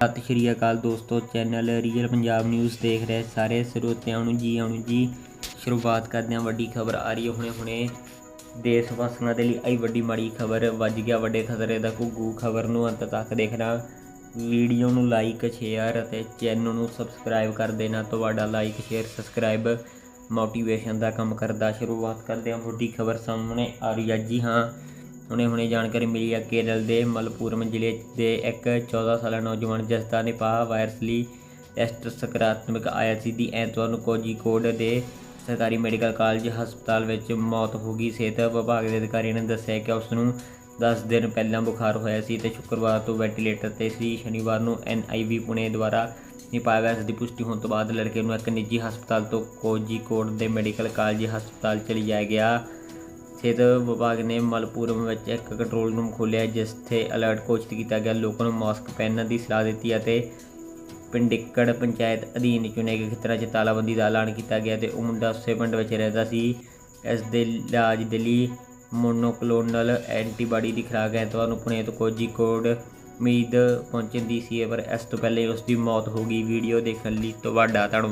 ਸਤਿ ਸ਼੍ਰੀ ਅਕਾਲ ਦੋਸਤੋ, channel real Punjab news ਦੇਖ ਰਹੇ ਸਾਰੇ ਸਰੋਤਿਆਂ ਨੂੰ। ਜੀ ਆਉਣ ਜੀ, ਸ਼ੁਰੂਆਤ ਕਰਦੇ ਹਾਂ ਵੱਡੀ ਖਬਰ ਆ ਰਹੀ ਹੈ ਹੁਣੇ ਹੁਣੇ। ਦੇਸ਼ ਵਾਸੀਆਂ ਦੇ ਲਈ ਆਈ ਵੱਡੀ ਮਾੜੀ ਖਬਰ, ਵੱਜ ਗਿਆ ਵੱਡੇ ਖਤਰੇ ਦਾ ਘੁੱਗੂ ਖਬਰ ਨੂੰ ਅੰਤ ਤੱਕ ਦੇਖਣਾ। ਵੀਡੀਓ ਨੂੰ ਲਾਈਕ ਸ਼ੇਅਰ ਅਤੇ ਚੈਨਲ ਨੂੰ ਸਬਸਕ੍ਰਾਈਬ ਕਰ ਦੇਣਾ। ਤੁਹਾਡਾ ਲਾਈਕ ਸ਼ੇਅਰ ਸਬਸਕ੍ਰਾਈਬ ਮੋਟੀਵੇਸ਼ਨ ਦਾ ਕੰਮ ਕਰਦਾ। ਸ਼ੁਰੂਆਤ ਕਰਦੇ ਹਾਂ ਵੱਡੀ ਖਬਰ ਸਾਹਮਣੇ ਆ ਰਹੀ ਹੈ। ਜੀ ਹਾਂ ਹੁਣੇ ਹੁਣੇ ਜਾਣਕਾਰੀ ਮਿਲੀ ਹੈ ਕੇਰਲ ਦੇ ਮਲਪੁਰਮ ਜ਼ਿਲ੍ਹੇ ਦੇ ਇੱਕ 14 ਸਾਲਾ ਨੌਜਵਾਨ ਜਿਸ ਦਾ ਨਿਪਾਹ ਵਾਇਰਸ ਲਈ ਟੈਸਟ ਸਕਾਰਾਤਮਕ ਆਇਆ ਸੀ। ਦੀ ਐਤਵਾਰ ਨੂੰ ਕੋਝੀਕੋਡ ਦੇ ਸਰਕਾਰੀ ਮੈਡੀਕਲ ਕਾਲਜ ਹਸਪਤਾਲ ਵਿੱਚ ਮੌਤ ਹੋ ਗਈ। ਸਿਹਤ ਵਿਭਾਗ ਦੇ ਅਧਿਕਾਰੀ ਨੇ ਦੱਸਿਆ ਕਿ ਉਸ ਨੂੰ 10 ਦਿਨ ਪਹਿਲਾਂ ਬੁਖਾਰ ਹੋਇਆ ਸੀ ਤੇ ਸ਼ੁੱਕਰਵਾਰ ਤੋਂ ਵੈਂਟੀਲੇਟਰ ਤੇ ਸੀ। ਸ਼ਨੀਵਾਰ ਨੂੰ ਐਨਆਈਵੀ ਪੁਣੇ ਦੁਆਰਾ ਨਿਪਾਹ ਵਾਇਰਸ ਦੀ ਪੁਸ਼ਟੀ ਹੋਣ ਤੋਂ ਬਾਅਦ ਲੜਕੇ ਨੂੰ ਇੱਕ ਨਿੱਜੀ ਹਸਪਤਾਲ ਤੋਂ ਕੋਝੀਕੋਡ ਦੇ ਮੈਡੀਕਲ ਕਾਲਜ ਹਸਪਤਾਲ ਚ ਲਿਜਾਇਆ ਗਿਆ। ਸਿਹਤ ਵਿਭਾਗ ਨੇ ਮਲਪੁਰਮ ਵਿੱਚ ਇੱਕ ਕੰਟਰੋਲ ਰੂਮ ਖੋਲ੍ਹਿਆ, ਜਿੱਥੇ ਅਲਰਟ ਘੋਸ਼ਿਤ ਕੀਤਾ ਗਿਆ। ਲੋਕਾਂ ਨੂੰ ਮਾਸਕ ਪਹਿਨਣ ਦੀ ਸਲਾਹ ਦਿੱਤੀ ਅਤੇ ਪਿੰਡਿੱਕੜ ਪੰਚਾਇਤ ਅਧੀਨ ਚੁਣੇ ਗਏ ਖੇਤਰਾਂ 'ਚ ਤਾਲਾਬੰਦੀ ਦਾ ਐਲਾਨ ਕੀਤਾ ਗਿਆ ਤੇ ਉਹ ਮੁੰਡਾ ਉਸੇ ਪਿੰਡ ਵਿੱਚ ਰਹਿੰਦਾ ਸੀ। ਇਸ ਦੇ ਇਲਾਜ ਦੇ ਲਈ ਮੋਨੋਕਲੋਨਲ ਐਂਟੀਬਾਡੀ ਦੀ ਖੁਰਾਕ ਐਤਵਾਰ ਨੂੰ ਪੁਣੇ ਤੋਂ ਕੋਝੀਕੋਡ ਉਮੀਦ ਪਹੁੰਚਣ ਦੀ ਸੀ, ਪਰ ਇਸ ਤੋਂ ਪਹਿਲੇ ਉਸ ਦੀ ਮੌਤ ਹੋ ਗਈ। ਵੀਡੀਓ ਦੇਖਣ ਲਈ ਤੁਹਾਡਾ ਧੰਨਵਾਦ।